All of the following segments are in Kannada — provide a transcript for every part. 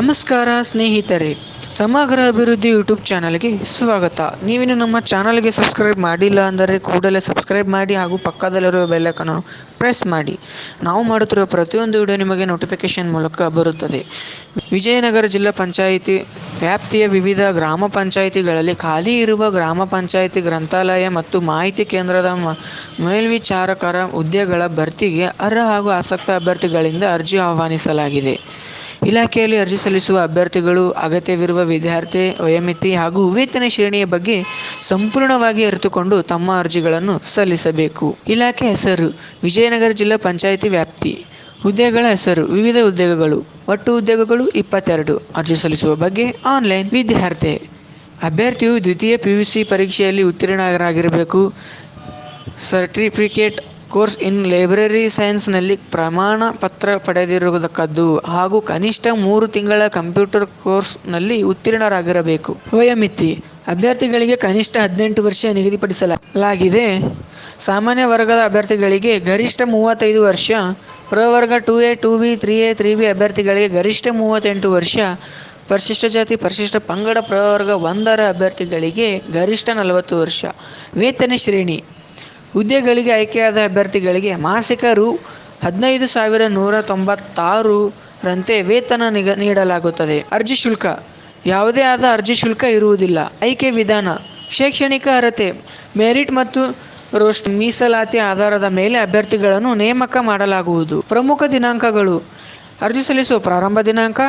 ನಮಸ್ಕಾರ ಸ್ನೇಹಿತರೆ, ಸಮಗ್ರ ಅಭಿವೃದ್ಧಿ ಯೂಟ್ಯೂಬ್ ಚಾನಲ್ಗೆ ಸ್ವಾಗತ. ನೀವಿನ್ನು ನಮ್ಮ ಚಾನಲ್ಗೆ ಸಬ್ಸ್ಕ್ರೈಬ್ ಮಾಡಿಲ್ಲ ಅಂದರೆ ಕೂಡಲೇ ಸಬ್ಸ್ಕ್ರೈಬ್ ಮಾಡಿ ಹಾಗೂ ಪಕ್ಕದಲ್ಲಿರುವ ಬೆಲ್ಲಕ್ಕನ್ನು ಪ್ರೆಸ್ ಮಾಡಿ. ನಾವು ಮಾಡುತ್ತಿರುವ ಪ್ರತಿಯೊಂದು ವಿಡಿಯೋ ನಿಮಗೆ ನೋಟಿಫಿಕೇಶನ್ ಮೂಲಕ ಬರುತ್ತದೆ. ವಿಜಯನಗರ ಜಿಲ್ಲಾ ಪಂಚಾಯಿತಿ ವ್ಯಾಪ್ತಿಯ ವಿವಿಧ ಗ್ರಾಮ ಪಂಚಾಯಿತಿಗಳಲ್ಲಿ ಖಾಲಿ ಇರುವ ಗ್ರಾಮ ಪಂಚಾಯಿತಿ ಗ್ರಂಥಾಲಯ ಮತ್ತು ಮಾಹಿತಿ ಕೇಂದ್ರದ ಮೇಲ್ವಿಚಾರಕರ ಹುದ್ದೆಗಳ ಭರ್ತಿಗೆ ಅರ್ಹ ಹಾಗೂ ಆಸಕ್ತ ಅಭ್ಯರ್ಥಿಗಳಿಂದ ಅರ್ಜಿ ಆಹ್ವಾನಿಸಲಾಗಿದೆ. ಇಲಾಖೆಯಲ್ಲಿ ಅರ್ಜಿ ಸಲ್ಲಿಸುವ ಅಭ್ಯರ್ಥಿಗಳು, ಅಗತ್ಯವಿರುವ ವಿದ್ಯಾರ್ಥಿ, ವಯೋಮಿತಿ ಹಾಗೂ ವೇತನ ಶ್ರೇಣಿಯ ಬಗ್ಗೆ ಸಂಪೂರ್ಣವಾಗಿ ಅರಿತುಕೊಂಡು ತಮ್ಮ ಅರ್ಜಿಗಳನ್ನು ಸಲ್ಲಿಸಬೇಕು. ಇಲಾಖೆ ಹೆಸರು, ವಿಜಯನಗರ ಜಿಲ್ಲಾ ಪಂಚಾಯಿತಿ ವ್ಯಾಪ್ತಿ. ಹುದ್ದೆಗಳ ಹೆಸರು, ವಿವಿಧ ಉದ್ಯೋಗಗಳು. ಒಟ್ಟು ಉದ್ಯೋಗಗಳು ಇಪ್ಪತ್ತೆರಡು. ಅರ್ಜಿ ಸಲ್ಲಿಸುವ ಬಗ್ಗೆ ಆನ್ಲೈನ್ ವಿದ್ಯಾರ್ಥಿ. ಅಭ್ಯರ್ಥಿಯು ದ್ವಿತೀಯ ಪಿ ಯು ಸಿ ಪರೀಕ್ಷೆಯಲ್ಲಿ ಉತ್ತೀರ್ಣರಾಗಿರಬೇಕು. ಸರ್ಟಿಫಿಕೇಟ್ ಕೋರ್ಸ್ ಇನ್ ಲೈಬ್ರರಿ ಸೈನ್ಸ್ನಲ್ಲಿ ಪ್ರಮಾಣ ಪತ್ರ ಪಡೆದಿರುವುದಕ್ಕದ್ದು ಹಾಗೂ ಕನಿಷ್ಠ ಮೂರು ತಿಂಗಳ ಕಂಪ್ಯೂಟರ್ ಕೋರ್ಸ್ನಲ್ಲಿ ಉತ್ತೀರ್ಣರಾಗಿರಬೇಕು. ವಯೋಮಿತಿ ಅಭ್ಯರ್ಥಿಗಳಿಗೆ ಕನಿಷ್ಠ ಹದಿನೆಂಟು ವರ್ಷ ನಿಗದಿಪಡಿಸಲಾಗಿದೆ. ಸಾಮಾನ್ಯ ವರ್ಗದ ಅಭ್ಯರ್ಥಿಗಳಿಗೆ ಗರಿಷ್ಠ ಮೂವತ್ತೈದು ವರ್ಷ, ಪ್ರವರ್ಗ two A, two B, three A, three B ಅಭ್ಯರ್ಥಿಗಳಿಗೆ ಗರಿಷ್ಠ ಮೂವತ್ತೆಂಟು ವರ್ಷ, ಪರಿಶಿಷ್ಟ ಜಾತಿ, ಪರಿಶಿಷ್ಟ ಪಂಗಡ, ಪ್ರವರ್ಗ ಒಂದರ ಅಭ್ಯರ್ಥಿಗಳಿಗೆ ಗರಿಷ್ಠ ನಲವತ್ತು ವರ್ಷ. ವೇತನ ಶ್ರೇಣಿ. ಹುದ್ದೆಗಳಿಗೆ ಆಯ್ಕೆಯಾದ ಅಭ್ಯರ್ಥಿಗಳಿಗೆ ಮಾಸಿಕ ರು ಹದಿನೈದು ಸಾವಿರ ನೂರ ತೊಂಬತ್ತಾರು ರಂತೆ ವೇತನ ನಿಗ ನೀಡಲಾಗುತ್ತದೆ. ಅರ್ಜಿ ಶುಲ್ಕ. ಯಾವುದೇ ಆದ ಅರ್ಜಿ ಶುಲ್ಕ ಇರುವುದಿಲ್ಲ. ಆಯ್ಕೆ ವಿಧಾನ. ಶೈಕ್ಷಣಿಕ ಅರ್ಹತೆ, ಮೆರಿಟ್ ಮತ್ತು ರೋಸ್ಟ್ ಮೀಸಲಾತಿ ಆಧಾರದ ಮೇಲೆ ಅಭ್ಯರ್ಥಿಗಳನ್ನು ನೇಮಕ ಮಾಡಲಾಗುವುದು. ಪ್ರಮುಖ ದಿನಾಂಕಗಳು. ಅರ್ಜಿ ಸಲ್ಲಿಸುವ ಪ್ರಾರಂಭ ದಿನಾಂಕ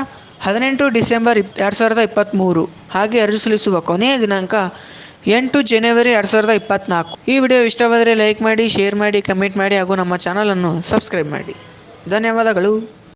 ಹದಿನೆಂಟು ಡಿಸೆಂಬರ್ ಎರಡು ಸಾವಿರದ ಇಪ್ಪತ್ತ್ಮೂರು ಹಾಗೆ ಅರ್ಜಿ ಸಲ್ಲಿಸುವ ಕೊನೆಯ ದಿನಾಂಕ ಎಂಟು ಜನವರಿ ಎರಡು ಸಾವಿರದ ಇಪ್ಪತ್ನಾಲ್ಕು. ಈ ವಿಡಿಯೋ ಇಷ್ಟವಾದರೆ ಲೈಕ್ ಮಾಡಿ, ಶೇರ್ ಮಾಡಿ, ಕಮೆಂಟ್ ಮಾಡಿ ಹಾಗೂ ನಮ್ಮ ಚಾನಲನ್ನು ಸಬ್ಸ್ಕ್ರೈಬ್ ಮಾಡಿ. ಧನ್ಯವಾದಗಳು.